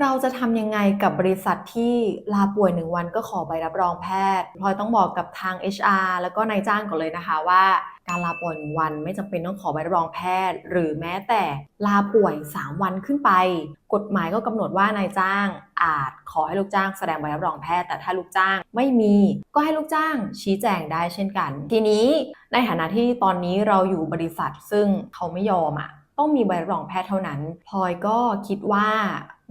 เราจะทำยังไงกับบริษัทที่ลาป่วยหนึ่งวันก็ขอใบรับรองแพทย์พลอยต้องบอกกับทาง HR แล้วก็นายจ้างก่อนเลยนะคะว่า การลาป่วยหนึ่งวันไม่จำเป็นต้องขอใบรับรองแพทย์ หรือแม้แต่ลาป่วย 3 วันขึ้นไป กฎหมายก็กำหนดว่านายจ้างอาจขอให้ลูกจ้างแสดงใบรับรองแพทย์ แต่ถ้าลูกจ้างไม่มีก็ให้ลูกจ้างชี้แจงได้เช่นกัน ทีนี้ในฐานะที่ตอนนี้เราอยู่บริษัทซึ่งเขาไม่ยอมอะต้องมีใบรับรองแพทย์เท่านั้นพลอยก็คิดว่า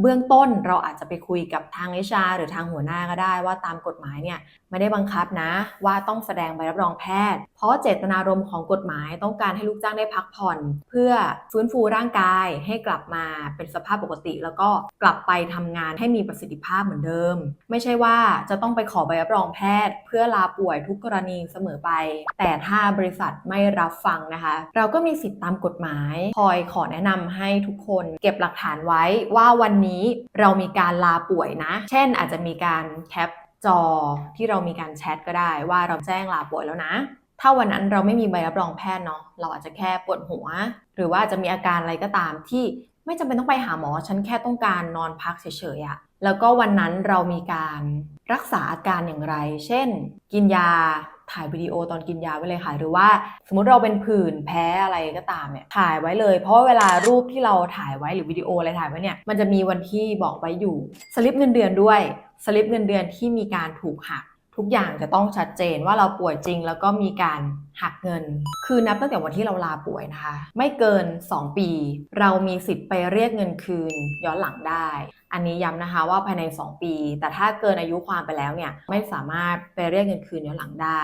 เบื้องต้นเราอาจจะไปคุยกับทาง HR หรือทางหัวหน้าก็ได้ว่าตามกฎหมายเนี่ยไม่ได้บังคับนะ ว่าต้องแสดงใบรับรองแพทย์ เพราะเจตนารมณ์ของกฎหมายต้องการให้ลูกจ้างได้พักผ่อน เพื่อฟื้นฟูร่างกายให้กลับมาเป็นสภาพปกติ แล้วก็กลับไปทำงานให้มีประสิทธิภาพเหมือนเดิม ไม่ใช่ว่าจะต้องไปขอใบรับรองแพทย์ เพื่อลาป่วยทุกกรณีเสมอไป แต่ถ้าบริษัทไม่รับฟังนะคะ เราก็มีสิทธิ์ตามกฎหมายพลอยขอแนะนำให้ทุกคน เก็บหลักฐานไว้ว่าวันนี้เรามีการลาป่วยนะ เช่นอาจจะมีการแคปจอที่เรามีการแชทก็ได้ว่าเราแจ้งลาป่วยแล้วนะ ถ้าวันนั้นเราไม่มีใบรับรองแพทย์เนาะเราอาจจะแค่ปวดหัว หรือว่าจะมีอาการอะไรก็ตามที่ไม่จำเป็นต้องไปหาหมอ ฉันแค่ต้องการนอนพักเฉยๆอะแล้วก็วันนั้นเรามีการรักษาอาการอย่างไร เช่น กินยา ถ่ายวิดีโอตอนกินยาไว้เลยค่ะ หรือว่าสมมติเราเป็นผื่นแพ้อะไรก็ตามเนี่ยถ่ายไว้เลย เพราะเวลารูปที่เราถ่ายไว้หรือวิดีโออะไรถ่ายไว้เนี่ยมันจะมีวันที่บอกไว้อยู่สลิปเงินเดือนด้วยสลิปเงินเดือนที่มีการถูกหัก ทุกอย่างจะต้องชัดเจนว่าเราป่วยจริง แล้วก็มีการหักเงิน คือนับตั้งแต่วันที่เราลาป่วยนะคะ ไม่เกิน 2 ปี เรามีสิทธิ์ไปเรียกเงินคืนย้อนหลังได้ อันนี้ย้ำนะคะว่าภายใน 2 ปี แต่ถ้าเกินอายุความไปแล้วเนี่ยไม่สามารถไปเรียกเงินคืนย้อนหลังได้